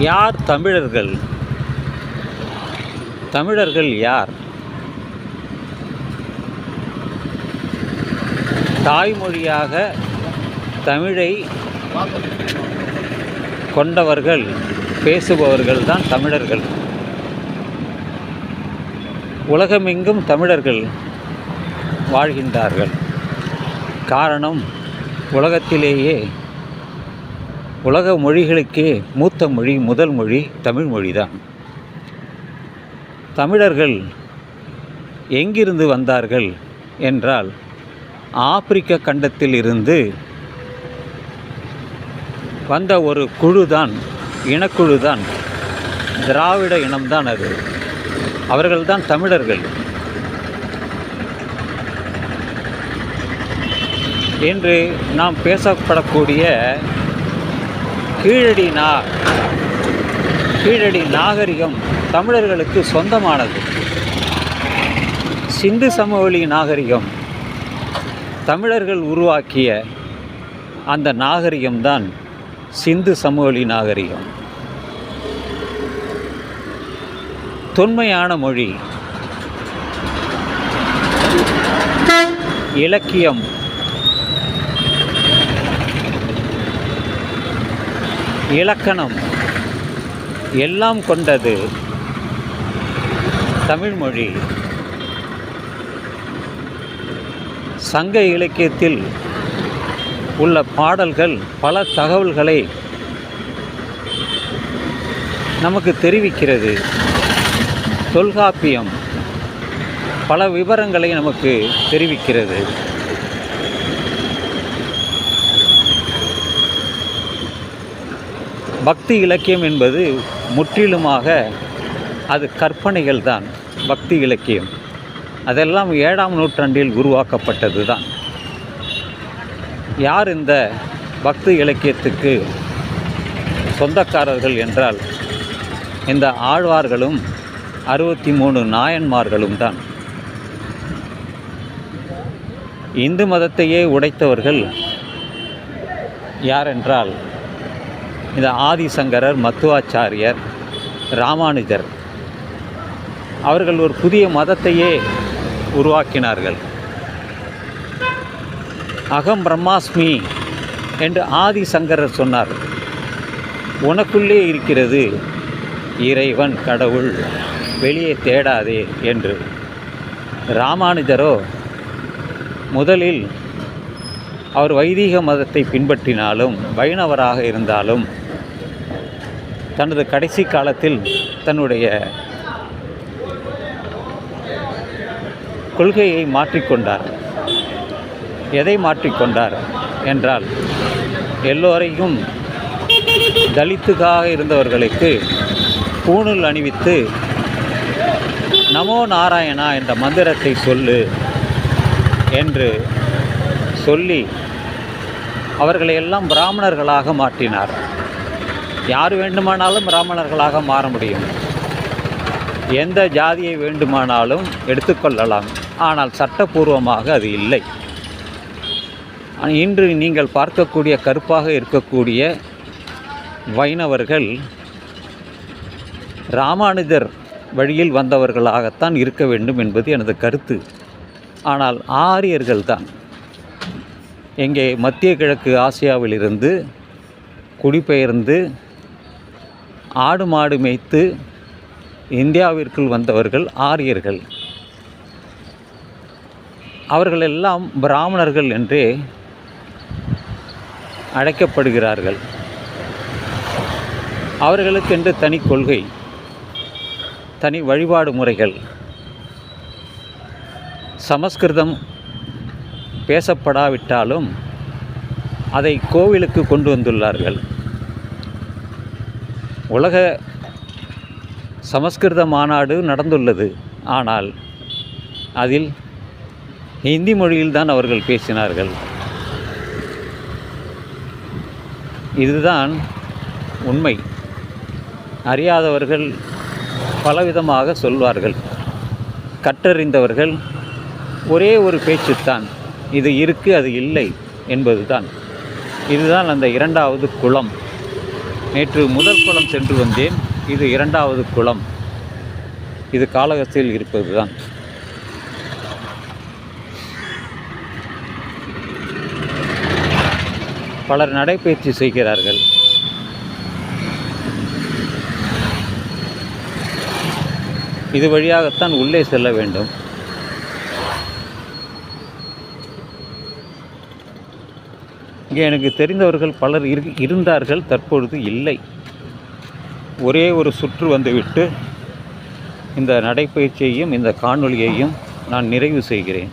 யார் தமிழர்கள்? தமிழர்கள் யார்? தாய்மொழியாக தமிழை கொண்டவர்கள் பேசுபவர்கள் தான் தமிழர்கள். உலகமெங்கும் தமிழர்கள் வாழ்கின்றார்கள். காரணம் உலகத்திலேயே உலக மொழிகளுக்கே மூத்த மொழி முதல் மொழி தமிழ் மொழி தான் தமிழர்கள் எங்கிருந்து வந்தார்கள் என்றால் ஆப்பிரிக்க கண்டத்தில் இருந்து வந்த ஒரு குழு தான் இனக்குழு தான் திராவிட இனம்தான் அது. அவர்கள்தான் தமிழர்கள். இன்று நாம் பேசப்படக்கூடிய கீழடி நா கீழடி நாகரிகம் தமிழர்களுக்கு சொந்தமானது. சிந்து சமவெளி நாகரிகம் தமிழர்கள் உருவாக்கிய அந்த நாகரிகம்தான் சிந்து சமவெளி நாகரிகம். தொன்மையான மொழி. இலக்கியம். இலக்கணம் எல்லாம் கொண்டது தமிழ்மொழி சங்க இலக்கியத்தில் உள்ள பாடல்கள் பல தகவல்களை நமக்கு தெரிவிக்கிறது. தொல்காப்பியம் பல விவரங்களை நமக்கு தெரிவிக்கிறது. பக்தி இலக்கியம் என்பது முற்றிலுமாக அது கற்பனைகள் தான் பக்தி இலக்கியம். அதெல்லாம் ஏழாம் நூற்றாண்டில் உருவாக்கப்பட்டது தான் யார் இந்த பக்தி இலக்கியத்துக்கு சொந்தக்காரர்கள் என்றால் இந்த ஆழ்வார்களும் அறுபத்தி மூணு நாயன்மார்களும் தான். இந்து மதத்தையே உடைத்தவர்கள் யாரென்றால் இந்த ஆதிசங்கரர் மத்துவாச்சாரியர் ராமானுஜர் அவர்கள் ஒரு புதிய மதத்தையே உருவாக்கினார்கள். அகம் பிரம்மாஸ்மி என்று ஆதிசங்கரர் சொன்னார். உனக்குள்ளே இருக்கிறது இறைவன் கடவுள் வெளியே தேடாதே என்று. ராமானுஜரோ முதலில் அவர் வைதீக மதத்தை பின்பற்றினாலும் வைணவராக இருந்தாலும் தனது கடைசி காலத்தில் தன்னுடைய கொள்கையை மாற்றிக்கொண்டார். எதை மாற்றிக்கொண்டார் என்றால் எல்லோரையும் தலித்துக்காக இருந்தவர்களுக்கு பூணூல் அணிவித்து நமோ நாராயணா என்ற மந்திரத்தை சொல்லு என்று சொல்லி அவர்களை எல்லாம் பிராமணர்களாக மாற்றினார். யார் வேண்டுமானாலும் பிராமணர்களாக மாற முடியும். எந்த ஜாதியை வேண்டுமானாலும் எடுத்துக்கொள்ளலாம் ஆனால் சட்டப்பூர்வமாக அது இல்லை. இன்று நீங்கள் பார்க்கக்கூடிய கருப்பாக இருக்கக்கூடிய வைணவர்கள் ராமானுஜர் வழியில் வந்தவர்களாகத்தான் இருக்க வேண்டும் என்பது எனது கருத்து. ஆனால் ஆரியர்கள் தான். எங்கே மத்திய கிழக்கு ஆசியாவிலிருந்து குடிபெயர்ந்து ஆடு மாடு மேய்த்து இந்தியாவிற்குள் வந்தவர்கள் ஆரியர்கள். அவர்களெல்லாம் பிராமணர்கள் என்றே அழைக்கப்படுகிறார்கள். அவர்களுக்கென்று தனி கொள்கை தனி வழிபாடு முறைகள் சமஸ்கிருதம் பேசப்படாவிட்டாலும் அதை கோவிலுக்கு கொண்டு வந்துள்ளார்கள். உலக சமஸ்கிருத மாநாடு நடந்துள்ளது. ஆனால் அதில் ஹிந்தி மொழியில்தான் அவர்கள் பேசினார்கள். இதுதான் உண்மை. அறியாதவர்கள் பலவிதமாக சொல்வார்கள். கற்றறிந்தவர்கள் ஒரே ஒரு பேச்சுத்தான் இது இருக்கு அது இல்லை என்பதுதான். இதுதான் அந்த இரண்டாவது குளம். நேற்று முதல் குளம் சென்று வந்தேன். இது இரண்டாவது குளம். இது காலகஸ்தியில் இருப்பது தான் பலர் நடைபயிற்சி செய்கிறார்கள். இது வழியாகத்தான் உள்ளே செல்ல வேண்டும். இங்கே எனக்கு தெரிந்தவர்கள் பலர் இரு இருந்தார்கள் தற்பொழுது இல்லை. ஒரே ஒரு சுற்று வந்துவிட்டு இந்த நடைப்பயிற்சியையும் இந்த காணொளியையும் நான் நிறைவு செய்கிறேன்.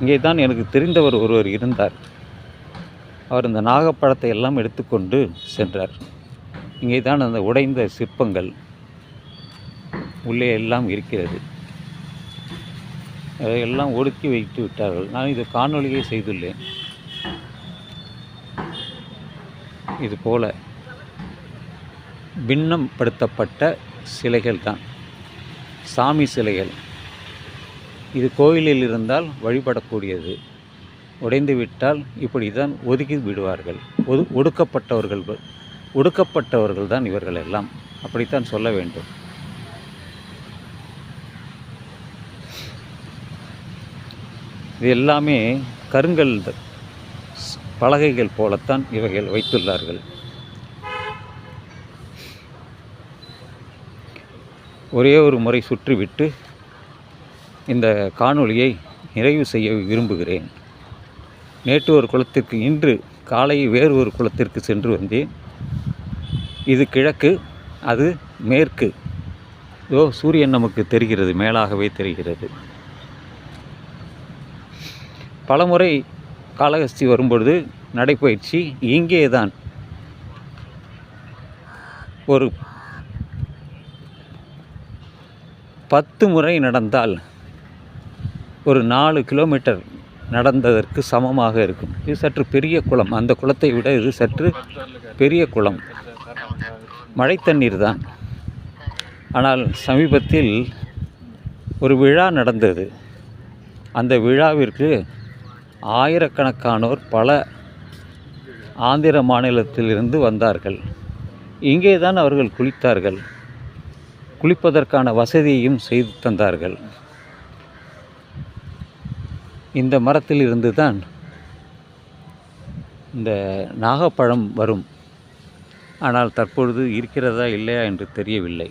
இங்கே தான் எனக்கு தெரிந்தவர் ஒருவர் இருந்தார். அவர் இந்த நாகப்பழத்தை எல்லாம் எடுத்துக்கொண்டு சென்றார். இங்கே தான் அந்த உடைந்த சிற்பங்கள் உள்ளே எல்லாம் இருக்கிறது. அதையெல்லாம் ஒடுக்கி வைத்து விட்டார்கள். நான் இது காணொலியை செய்துள்ளேன். இது போல பின்னப்படுத்தப்பட்ட சிலைகள் தான். சாமி சிலைகள். இது கோயிலில் இருந்தால் வழிபடக்கூடியது. உடைந்து விட்டால் இப்படி தான் ஒதுக்கி விடுவார்கள். ஒது ஒடுக்கப்பட்டவர்கள் ஒடுக்கப்பட்டவர்கள் தான் இவர்கள் எல்லாம். அப்படித்தான் சொல்ல வேண்டும். இது எல்லாமே கருங்கல் ஸ்- பலகைகள் போலத்தான் இவைகள் வைத்துள்ளார்கள். ஒரே ஒரு முறை சுற்றிவிட்டு இந்த காணொளியை நிறைவு செய்ய விரும்புகிறேன். நேற்று ஒரு குளத்திற்கு இன்று காலை வேறு ஒரு குளத்திற்கு சென்று வந்தேன். இது கிழக்கு அது மேற்கு. இதோ சூரியன் நமக்கு தெரிகிறது மேலாகவே தெரிகிறது. பலமுறை காளகஸ்தி வரும்பொழுது நடைப்பயிற்சி இங்கே தான் ஒரு பத்து முறை நடந்தால் ஒரு நாலு கிலோமீட்டர் நடந்ததற்கு சமமாக இருக்கும். இது சற்று பெரிய குளம். அந்த குளத்தை விட இது சற்று பெரிய குளம். மழை தண்ணீர் தான். ஆனால் சமீபத்தில் ஒரு விழா நடந்தது. அந்த விழாவிற்கு ஆயிரக்கணக்கானோர் பல ஆந்திர மாநிலத்திலிருந்து வந்தார்கள். இங்கே தான் அவர்கள் குளித்தார்கள். குளிப்பதற்கான வசதியையும் செய்து தந்தார்கள். இந்த மரத்தில் இருந்து தான் இந்த நாகப்பழம் வரும். ஆனால் தற்பொழுது இருக்கிறதா இல்லையா என்று தெரியவில்லை.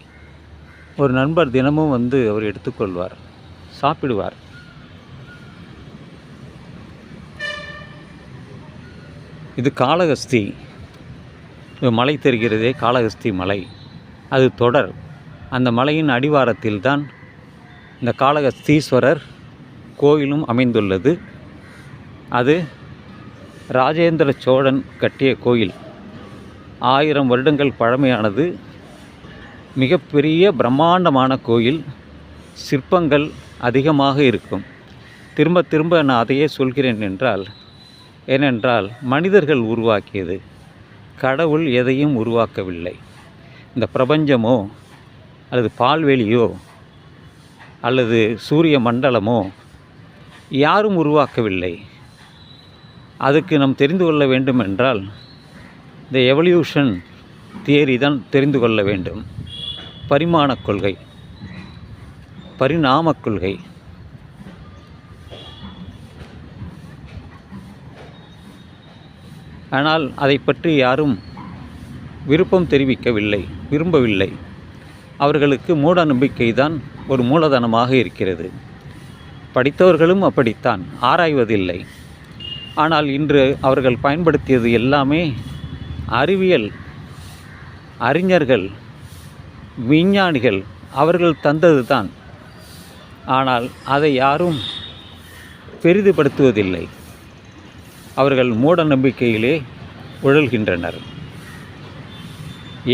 ஒரு நண்பர் தினமும் வந்து அவர் எடுத்துக்கொள்வார் சாப்பிடுவார். இது காளகஸ்தி மலை தெரிகிறதே காளகஸ்தி மலை. அது தொடர். அந்த மலையின் அடிவாரத்தில் தான் இந்த காளகஸ்தீஸ்வரர் கோயிலும் அமைந்துள்ளது. அது ராஜேந்திர சோழன் கட்டிய கோயில். ஆயிரம் வருடங்கள் பழமையானது. மிகப்பெரிய பிரம்மாண்டமான கோயில். சிற்பங்கள் அதிகமாக இருக்கும். திரும்ப திரும்ப நான் அதையே சொல்கிறேன் என்றால் ஏனென்றால் மனிதர்கள் உருவாக்கியது கடவுள் எதையும் உருவாக்கவில்லை. இந்த பிரபஞ்சமோ அல்லது பால்வெளியோ அல்லது சூரிய மண்டலமோ யாரும் உருவாக்கவில்லை. அதுக்கு நாம் தெரிந்து கொள்ள வேண்டும் என்றால் இந்த எவல்யூஷன் தியரி தான் தெரிந்து கொள்ள வேண்டும். பரிமாணக் கொள்கை பரிணாமக் கொள்கை. ஆனால் அதை பற்றி யாரும் விருப்பம் தெரிவிக்கவில்லை விரும்பவில்லை. அவர்களுக்கு மூட நம்பிக்கை தான் ஒரு மூலதனமாக இருக்கிறது. படித்தவர்களும் அப்படித்தான் ஆராய்வதில்லை. ஆனால் இன்று அவர்கள் பயன்படுத்தியது எல்லாமே அறிவியல் அறிஞர்கள் விஞ்ஞானிகள் அவர்கள் தந்தது தான் ஆனால் அதை யாரும் பெரிதுபடுத்துவதில்லை. அவர்கள் மூட நம்பிக்கையிலே உழல்கின்றனர்.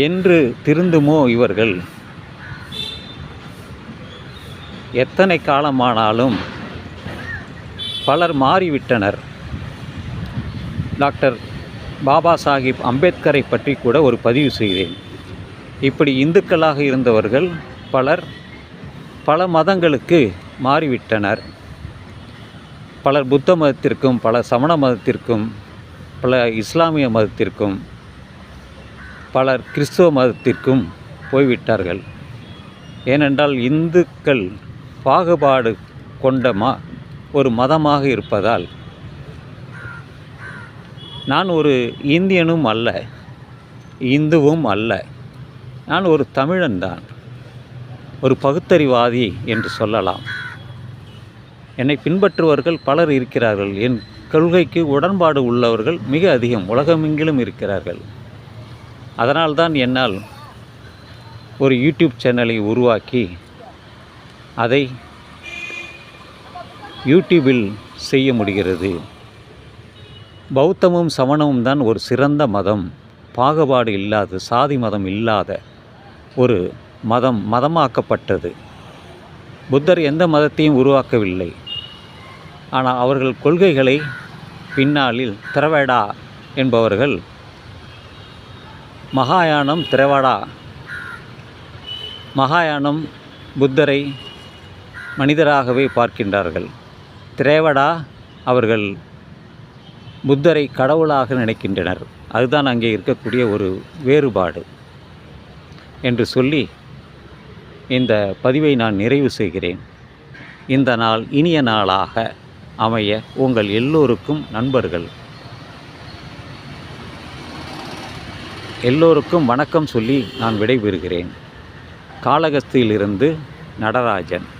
என்று திருந்துமோ இவர்கள்? எத்தனை காலமானாலும் பலர் மாறிவிட்டனர். டாக்டர் பாபா சாஹிப் அம்பேத்கரை பற்றி கூட ஒரு பதிவு செய்தேன். இப்படி இந்துக்களாக இருந்தவர்கள் பலர் பல மதங்களுக்கு மாறிவிட்டனர். பலர் புத்த மதத்திற்கும் பல சமண மதத்திற்கும் பல இஸ்லாமிய மதத்திற்கும் பலர் கிறிஸ்துவ மதத்திற்கும் போய்விட்டார்கள். ஏனென்றால் இந்துக்கள் பாகுபாடு கொண்ட மா ஒரு மதமாக இருப்பதால் நான் ஒரு இந்தியனும் அல்ல இந்துவும் அல்ல நான் ஒரு தமிழன்தான் ஒரு பகுத்தறிவாதி என்று சொல்லலாம். என்னை பின்பற்றுவர்கள் பலர் இருக்கிறார்கள். என் கொள்கைக்கு உடன்பாடு உள்ளவர்கள் மிக அதிகம். உலகமெங்கிலும் இருக்கிறார்கள். அதனால்தான் என்னால் ஒரு யூடியூப் சேனலை உருவாக்கி அதை யூடியூபில் செய்ய முடிகிறது. பௌத்தமும் சமணமும் தான் ஒரு சிறந்த மதம். பாகுபாடு இல்லாத சாதி மதம் இல்லாத ஒரு மதம் மதமாக்கப்பட்டது. புத்தர் எந்த மதத்தையும் உருவாக்கவில்லை. ஆனால் அவர்கள் கொள்கைகளை பின்னாளில் திரவேடா என்பவர்கள். மகாயானம் திரவடா மகாயானம் புத்தரை மனிதராகவே பார்க்கின்றார்கள். திரேவடா அவர்கள் புத்தரை கடவுளாக நினைக்கின்றனர். அதுதான் அங்கே இருக்கக்கூடிய ஒரு வேறுபாடு என்று சொல்லி இந்த பதிவை நான் நிறைவு செய்கிறேன். இந்த நாள் இனிய நாளாக அமைய உங்கள் எல்லோருக்கும் நண்பர்கள். எல்லோருக்கும் வணக்கம் சொல்லி நான் விடைபெறுகிறேன். காளகஸ்தியிலிருந்து நடராஜன்.